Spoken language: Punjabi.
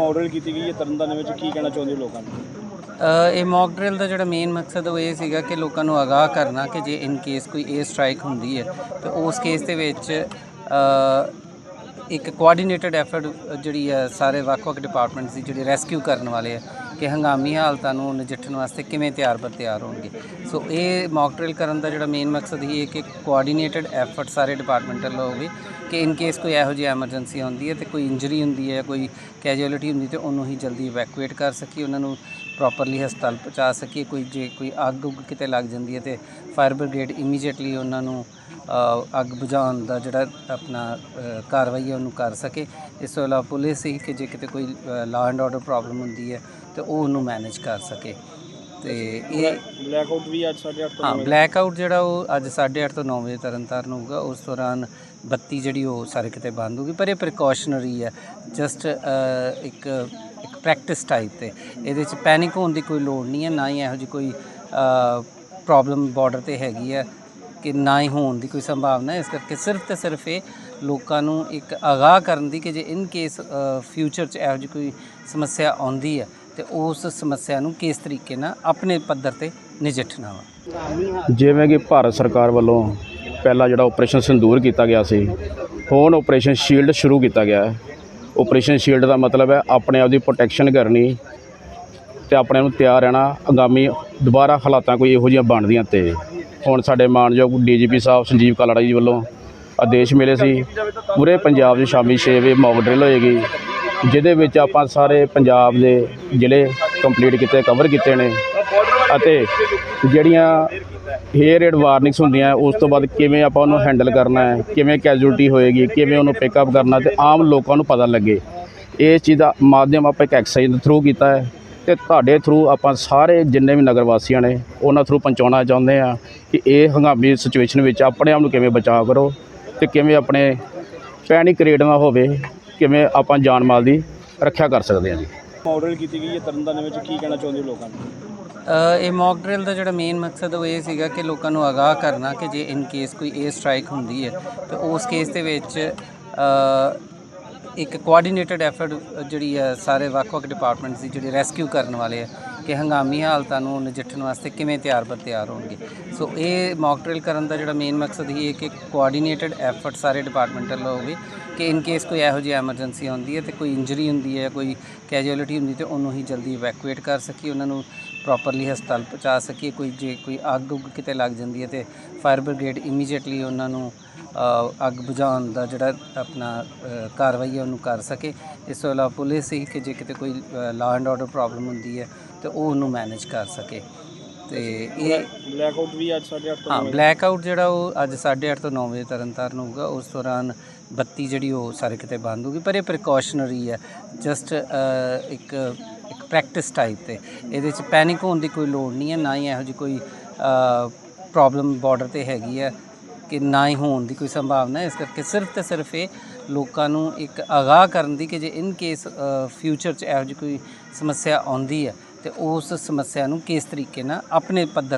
ਮਾਡਲ ਕੀਤੀ ਗਈ ਹੈ ਤਰਨਤਾਰਨ ਵਿੱਚ, ਕੀ ਕਹਿਣਾ ਚਾਹੁੰਦੇ ਹੋ ਲੋਕਾਂ ਨੂੰ? ਇਹ ਮੌਕ ਡਰਿਲ ਦਾ ਜਿਹੜਾ ਮੇਨ ਮਕਸਦ ਉਹ ਇਹ ਸੀਗਾ ਕਿ ਲੋਕਾਂ ਨੂੰ ਆਗਾਹ ਕਰਨਾ ਕਿ ਜੇ ਇਨ ਕੇਸ ਕੋਈ 에ਅਰ ਸਟ੍ਰਾਈਕ ਹੁੰਦੀ ਹੈ, ਤਾਂ ਉਸ ਕੇਸ ਦੇ ਵਿੱਚ ਇੱਕ ਕੋਆਰਡੀਨੇਟਡ ਐਫਰਟ ਜਿਹੜੀ ਹੈ, ਸਾਰੇ ਵੱਖ-ਵੱਖ ਡਿਪਾਰਟਮੈਂਟਸ ਦੀ ਜਿਹੜੇ ਰੈਸਕਿਊ ਕਰਨ ਵਾਲੇ ਆ ਕਿ ਹੰਗਾਮੀ ਹਾਲਤਾਂ ਨੂੰ ਨਜਿੱਠਣ ਵਾਸਤੇ ਕਿਵੇਂ ਤਿਆਰ ਬਰ ਤਿਆਰ ਹੋਣਗੇ? ਸੋ ਇਹ ਮੌਕ ਡਰਿਲ ਕਰਨ ਦਾ ਜਿਹੜਾ ਮੇਨ ਮਕਸਦ ਹੀ ਹੈ ਕਿ ਕੋਆਰਡੀਨੇਟਡ ਐਫਰਟ ਸਾਰੇ ਡਿਪਾਰਟਮੈਂਟਲ ਹੋਵੇ ਕਿ ਇਨ ਕੇਸ ਕੋਈ ਇਹੋ ਜਿਹੀ ਐਮਰਜੈਂਸੀ ਹੁੰਦੀ ਹੈ ਤੇ ਕੋਈ ਇੰਜਰੀ ਹੁੰਦੀ ਹੈ ਕੋਈ ਕੈਜੂਅਲਿਟੀ ਹੁੰਦੀ ਤੇ ਉਹਨੂੰ ਹੀ ਜਲਦੀ ਇਵੈਕੂਏਟ ਕਰ ਸਕੀਏ, ਉਹਨਾਂ ਨੂੰ ਪ੍ਰੋਪਰਲੀ ਹਸਪਤਾਲ ਪਹੁੰਚਾ ਸਕੀਏ। ਕੋਈ ਜੇ ਕੋਈ ਅੱਗ ਉੱਗ ਕਿਤੇ ਲੱਗ ਜਾਂਦੀ ਹੈ ਤੇ ਫਾਇਰ ਬ੍ਰਿਗੇਡ ਇਮੀਡੀਏਟਲੀ ਉਹਨਾਂ ਨੂੰ ਅੱਗ ਬੁਝਾਉਣ ਦਾ ਜਿਹੜਾ ਆਪਣਾ ਕਾਰਵਾਈ ਹੈ ਉਹਨੂੰ ਕਰ ਸਕੇ। ਇਸ ਤੋਂ ਇਲਾਵਾ ਪੁਲਿਸ ਹੀ ਕਿ ਜੇ ਕਿਤੇ ਕੋਈ ਲਾ ਐਂਡ ਆਰਡਰ ਪ੍ਰੋਬਲਮ ਹੁੰਦੀ ਹੈ ਤੇ ਉਹ ਉਹਨੂੰ ਮੈਨੇਜ ਕਰ ਸਕੇ। ਤੇ ਇਹ ਬਲੈਕ ਆਊਟ ਵੀ ਅੱਜ 8:30 ਤੋਂ ਹਾਂ। ਬਲੈਕ ਆਊਟ ਜਿਹੜਾ ਉਹ ਅੱਜ 8:30 ਤੋਂ 9 ਵਜੇ ਤਰਨਤਾਰਨ ਹੋਊਗਾ। ਉਸ ਦੌਰਾਨ ਬੱਤੀ ਜਿਹੜੀ ਉਹ ਸਾਰੇ ਕਿਤੇ ਬੰਦ ਹੋਊਗੀ ਪਰ ਇਹ ਪ੍ਰੀਕਾਸ਼ਨਰੀ ਹੈ। ਜਸਟ ਇੱਕ ਇੱਕ ਪ੍ਰੈਕਟਿਸ ਟਾਈਪ ਤੇ। ਇਹਦੇ ਚ ਪੈਨਿਕ ਹੋਣ ਦੀ ਕੋਈ ਲੋੜ ਨਹੀਂ ਹੈ ਨਾ ਹੀ ਇਹੋ ਜਿਹੀ ਕੋਈ ਪ੍ਰੋਬਲਮ ਬਾਰਡਰ ਤੇ ਹੈਗੀ ਹੈ ਕਿ ਨਾ ਹੀ ਹੋਣ ਦੀ ਕੋਈ ਸੰਭਾਵਨਾ ਹੈ। ਇਸ ਕਰਕੇ ਸਿਰਫ ਤੇ ਸਿਰਫ ਇਹ ਲੋਕਾਂ ਨੂੰ ਇੱਕ ਆਗਾਹ ਕਰਨ ਦੀ ਕਿ ਜੇ ਇਨ ਕੇਸ ਫਿਊਚਰ 'ਚ ਇਹੋ ਜਿਹੀ ਕੋਈ ਸਮੱਸਿਆ ਆਉਂਦੀ ਹੈ ਤੇ ਉਸ ਸਮੱਸਿਆ ਨੂੰ ਕਿਸ ਤਰੀਕੇ ਨਾਲ ਆਪਣੇ ਪੱਧਰ ਤੇ ਨਜਿੱਠਣਾ ਵਾ? ਜਿਵੇਂ ਕਿ ਭਾਰਤ ਸਰਕਾਰ ਵੱਲੋਂ ਪਹਿਲਾ ਜਿਹੜਾ ਆਪਰੇਸ਼ਨ ਸਿੰਦੂਰ ਕੀਤਾ ਗਿਆ ਸੀ, ਹੁਣ ਆਪਰੇਸ਼ਨ ਸ਼ੀਲਡ ਸ਼ੁਰੂ ਕੀਤਾ ਗਿਆ ਹੈ। ਆਪਰੇਸ਼ਨ ਸ਼ੀਲਡ ਦਾ ਮਤਲਬ ਹੈ ਆਪਣੇ ਆਪ ਦੀ ਪ੍ਰੋਟੈਕਸ਼ਨ ਕਰਨੀ ਤੇ ਆਪਣੇ ਨੂੰ ਤਿਆਰ ਰਹਿਣਾ। ਆਗਾਮੀ ਦੁਬਾਰਾ ਹਾਲਾਤਾਂ ਕੋਈ ਇਹੋ ਜਿਹੀਆਂ ਬਣਦੀਆਂ ਤੇ ਹੁਣ ਸਾਡੇ ਮਾਨਯੋਗ ਡੀਜੀਪੀ ਸਾਹਿਬ ਸੰਜੀਵ ਕਾਲੜਾ ਜੀ ਵੱਲੋਂ ਆਦੇਸ਼ ਮਿਲੇ ਸੀ। ਪੂਰੇ ਪੰਜਾਬ 'ਚ ਸ਼ਾਮੀ 6 ਵਜੇ ਮੌਕ ਡਰਿਲ ਹੋਏਗੀ। ਜਿਹਦੇ ਵਿੱਚ ਆਪਾਂ ਸਾਰੇ ਪੰਜਾਬ ਦੇ ਜ਼ਿਲ੍ਹੇ ਕੰਪਲੀਟ ਕੀਤੇ ਕਵਰ ਕੀਤੇ ਨੇ। ਅਤੇ ਜਿਹੜੀਆਂ ਹੇਅਰ ਰੇਡ ਵਾਰਨਿੰਗਸ ਹੁੰਦੀਆਂ, ਉਸ ਤੋਂ ਬਾਅਦ ਕਿਵੇਂ ਆਪਾਂ ਉਹਨੂੰ ਹੈਂਡਲ ਕਰਨਾ ਹੈ, ਕਿਵੇਂ ਕੈਜੂਅਲਟੀ ਹੋਏਗੀ, ਕਿਵੇਂ ਉਹਨੂੰ ਪਿਕਅਪ ਕਰਨਾ, ਤੇ ਆਮ ਲੋਕਾਂ ਨੂੰ ਪਤਾ ਲੱਗੇ। ਇਸ ਚੀਜ਼ ਦਾ ਮਾਧਿਅਮ ਆਪਾਂ ਇੱਕ ਐਕਸਰਸਾਈਜ਼ ਦੇ ਥਰੂ ਕੀਤਾ ਹੈ। ਤੇ ਤੁਹਾਡੇ ਥਰੂ ਆਪਾਂ ਸਾਰੇ ਜਿੰਨੇ ਵੀ ਨਗਰ ਵਾਸੀਆਂ ਨੇ, ਉਹਨਾਂ ਥਰੂ ਪਹੁੰਚਾਉਣਾ ਚਾਹੁੰਦੇ ਆ ਕਿ ਇਹ ਹੰਗਾਮੀ ਸਿਚੁਏਸ਼ਨ ਵਿੱਚ ਆਪਣੇ ਆਪ ਨੂੰ ਕਿਵੇਂ ਬਚਾਅ ਕਰੋ ਤੇ ਕਿਵੇਂ ਆਪਣੇ ਪੈਨਿਕ ਕ੍ਰੀਏਟ ਨਾ ਹੋਵੇ। ਕਿਵੇਂ ਆਪਾਂ ਜਾਨ ਮਾਲ ਦੀ ਰੱਖਿਆ ਕਰ ਸਕਦੇ ਹਾਂ ਜੀ? ਮਾਡਲ ਕੀਤੀ ਗਈ ਹੈ ਤਰਨਤਾਰਨ ਵਿੱਚ ਕੀ ਕਹਿਣਾ ਚਾਹੁੰਦੇ ਹੋ ਲੋਕਾਂ ਨੂੰ? ਅ, ਇਹ ਮੌਕ ਡਰਿਲ ਦਾ ਜਿਹੜਾ ਮੇਨ ਮਕਸਦ ਉਹ ਇਹ ਸੀਗਾ ਕਿ ਲੋਕਾਂ ਨੂੰ ਆਗਾਹ ਕਰਨਾ ਕਿ ਜੇ ਇਨ ਕੇਸ ਕੋਈ 에ਅਰ ਸਟ੍ਰਾਈਕ ਹੁੰਦੀ ਹੈ ਤੇ ਉਸ ਕੇਸ ਦੇ ਵਿੱਚ ਅ, ਇੱਕ ਕੋਆਰਡੀਨੇਟਡ ਐਫਰਟ ਜਿਹੜੀ ਹੈ, ਸਾਰੇ ਵੱਖ-ਵੱਖ ਡਿਪਾਰਟਮੈਂਟਸ ਦੀ ਜਿਹੜੇ ਰੈਸਕਿਊ ਕਰਨ ਵਾਲੇ ਆ ਕਿ ਹੰਗਾਮੀ ਹਾਲਤਾਂ ਨੂੰ ਨਜਿੱਠਣ ਵਾਸਤੇ ਕਿਵੇਂ ਤਿਆਰ ਬਰ ਤਿਆਰ ਹੋਣਗੇ। ਸੋ ਇਹ ਮੌਕ ਡਰਿਲ ਕਰਨ ਦਾ ਜਿਹੜਾ ਮੇਨ ਮਕਸਦ ਹੀ ਹੈ ਕਿ ਕੋਆਰਡੀਨੇਟਡ ਐਫਰਟ ਸਾਰੇ ਡਿਪਾਰਟਮੈਂਟਲ ਹੋਵੇ ਕਿ ਇਨ ਕੇਸ ਕੋਈ ਇਹੋ ਜਿਹੀ ਐਮਰਜੈਂਸੀ ਆਉਂਦੀ ਹੈ ਤੇ ਕੋਈ ਇੰਜਰੀ ਹੁੰਦੀ ਹੈ ਕੋਈ ਕੈਜੂਅਲਿਟੀ ਹੁੰਦੀ ਤੇ ਉਹਨੂੰ ਹੀ ਜਲਦੀ ਇਵੈਕੂਏਟ ਕਰ ਸਕੀਏ, ਉਹਨਾਂ ਨੂੰ ਪ੍ਰੋਪਰਲੀ ਹਸਪਤਾਲ ਪਹੁੰਚਾ ਸਕੀਏ। ਕੋਈ ਜੇ ਕੋਈ ਅੱਗ ਉੱਗ ਕਿਤੇ ਲੱਗ ਜਾਂਦੀ ਹੈ ਤੇ ਫਾਇਰ ਬ੍ਰਿਗੇਡ ਇਮੀਡੀਏਟਲੀ ਉਹਨਾਂ ਨੂੰ ਅੱਗ ਬੁਝਾਉਣ ਦਾ ਜਿਹੜਾ ਆਪਣਾ ਕਾਰਵਾਈ ਹੈ ਉਹਨੂੰ ਕਰ ਸਕੇ। ਇਸ ਤੋਂ ਇਲਾਵਾ ਪੁਲਿਸ ਹੀ ਕਿ ਜੇ ਕਿਤੇ ਕੋਈ ਲਾ ਐਂਡ ਆਰਡਰ ਪ੍ਰੋਬਲਮ ਹੁੰਦੀ ਹੈ ਤੇ ਉਹ ਉਹਨੂੰ ਮੈਨੇਜ ਕਰ ਸਕੇ। ਤੇ ਇਹ ਬਲੈਕ ਆਊਟ ਵੀ ਅੱਜ 8:30 ਤੋਂ ਹਾਂ। ਬਲੈਕ ਆਊਟ ਜਿਹੜਾ ਉਹ ਅੱਜ 8:30 ਤੋਂ 9 ਵਜੇ ਤਰਨਤਾਰਨ ਹੋਊਗਾ। ਉਸ ਦੌਰਾਨ ਬੱਤੀ ਜਿਹੜੀ ਉਹ ਸਾਰੇ ਕਿਤੇ ਬੰਦ ਹੋਊਗੀ ਪਰ ਇਹ ਪ੍ਰੀਕਾਸ਼ਨਰੀ ਹੈ। ਜਸਟ ਇੱਕ ਇੱਕ ਪ੍ਰੈਕਟਿਸ ਟਾਈਪ ਤੇ। ਇਹਦੇ ਚ ਪੈਨਿਕ ਹੋਣ ਦੀ ਕੋਈ ਲੋੜ ਨਹੀਂ ਹੈ ਨਾ ਹੀ ਇਹੋ ਜਿਹੀ ਕੋਈ ਪ੍ਰੋਬਲਮ ਬਾਰਡਰ ਤੇ ਹੈਗੀ ਹੈ। ਕਿ ਨਾ ਹੀ ਹੋਣ ਦੀ ਕੋਈ ਸੰਭਾਵਨਾ ਹੈ। ਇਸ ਕਰਕੇ ਸਿਰਫ ਤੇ ਸਿਰਫ ਇਹ ਲੋਕਾਂ ਨੂੰ ਇੱਕ ਆਗਾਹ ਕਰਨ ਦੀ ਕਿ ਜੇ ਇਨ ਕੇਸ ਫਿਊਚਰ 'ਚ ਇਹੋ ਜਿਹੀ ਕੋਈ ਸਮੱਸਿਆ ਆਉਂਦੀ ਹੈ, ਤੇ ਉਸ ਸਮੱਸਿਆ ਨੂੰ ਕਿਸ ਤਰੀਕੇ ਨਾਲ ਆਪਣੇ ਪੱਧਰ